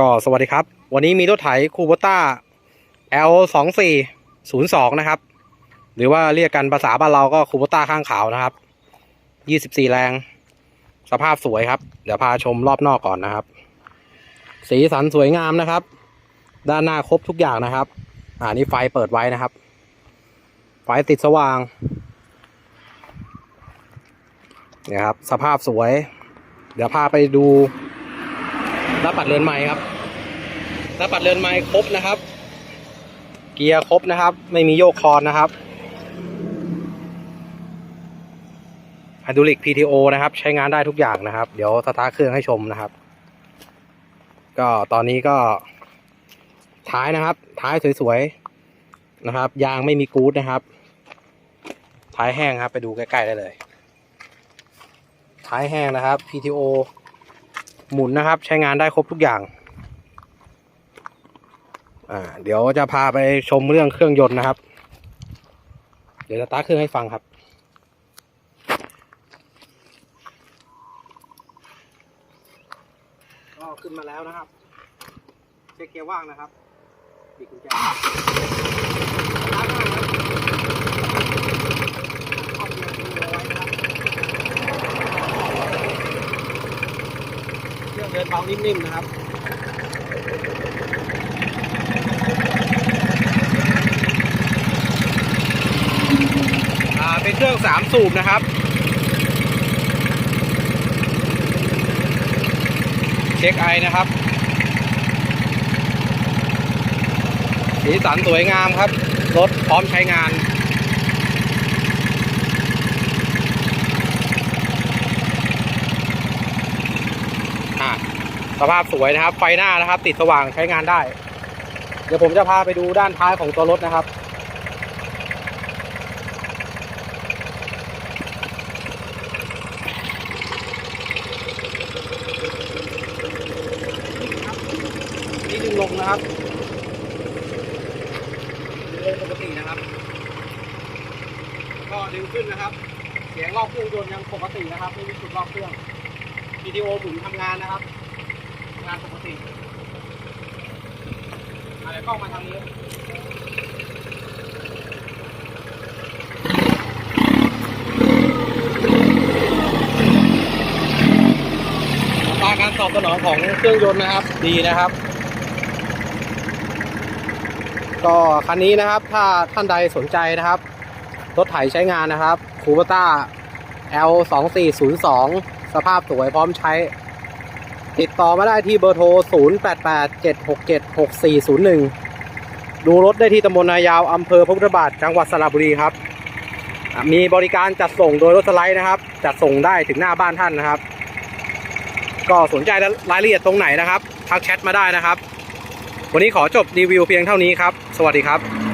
ก็สวัสดีครับ วันนี้มีรถไถคูโบต้า L สองสี่ศูนะครับ หรือว่าเรียกกันภาษาบ้านเราก็คูโบต้าข้างขาวนะครับยี่สิบสี่แรง สภาพสวยครับ เดี๋ยวพาชมรอบนอกก่อนนะครับ สีสันสวยงามนะครับ ด้านหน้าครบทุกอย่างนะครับ อ่านี่ไฟเปิดไว้นะครับ ไฟติดสว่างเนี่ยครับ สภาพสวย เดี๋ยวพาไปดูหน้าปัดเรือนไม้ครับ หน้าปัดเรือนไม้ครบนะครับ เกียร์ครบนะครับ ไม่มีโยกคอนนะครับไฮดรอลิก PTO นะครับ ใช้งานได้ทุกอย่างนะครับ เดี๋ยวสตาร์ทเครื่องให้ชมนะครับ ก็ตอนนี้ก็ ท้ายนะครับ ท้ายสวยๆนะครับ ยางไม่มีกู๊ดนะครับ ท้ายแห้งครับ ไปดูใกล้ๆได้เลย ท้ายแห้งนะครับ PTO หมุนนะครับ ใช้งานได้ครบทุกอย่าง อ่า เดี๋ยวจะพาไปชมเรื่องเครื่องยนต์นะครับ เดี๋ยวจะตาร์ทเครื่องให้ฟังครับ ก็ขึ้นมาแล้วนะครับ เช็คเกียร์ว่างนะครับปิดกุญแจสตาร์ทง่ายครับเข้าเกียร์ทิ้งเอาไว้นะครับเครื่องเดินเบานิ่มๆนะครับ อ่า เครื่องสามสูบนะครับ เช็คไอนะครับ สีสันสวยงามครับ รถพร้อมใช้งานสภาพสวยนะครับ ไฟหน้านะครับ ติดสว่างใช้งานได้ เดี๋ยวผมจะพาไปดูด้านท้ายของตัวรถนะครับ นะครับดึงปกตินะครับ ก็ดึงขึ้นนะครับ เสียงรอบเครื่องยนต์ยังปกตินะครับ ไม่มีจุดรอบเครื่องวิดีโอหมุนทำงานนะครับงานปกติอะไรกล้องมาทางนี้อัตราการตอบสนองของเครื่องยนต์นะครับ ดีนะครับ ก็คันนี้นะครับถ้าท่านใดสนใจนะครับ รถไถใช้งานนะครับคูเบต้า L 2 4 0 2สภาพสวยพร้อมใช้ ติดต่อมาได้ที่เบอร์โทร 0 8 8 7 6 7 6 4 0 1 ดูรถได้ที่ตำบลนายาวอำเภอพระพุทธบาทจังหวัดสระบุรีครับ มีบริการจัดส่งโดยรถสไลด์นะครับ จัดส่งได้ถึงหน้าบ้านท่านนะครับ ก็สนใจรายละเอียดตรงไหนนะครับ ทักแชทมาได้นะครับ วันนี้ขอจบรีวิวเพียงเท่านี้ครับ สวัสดีครับ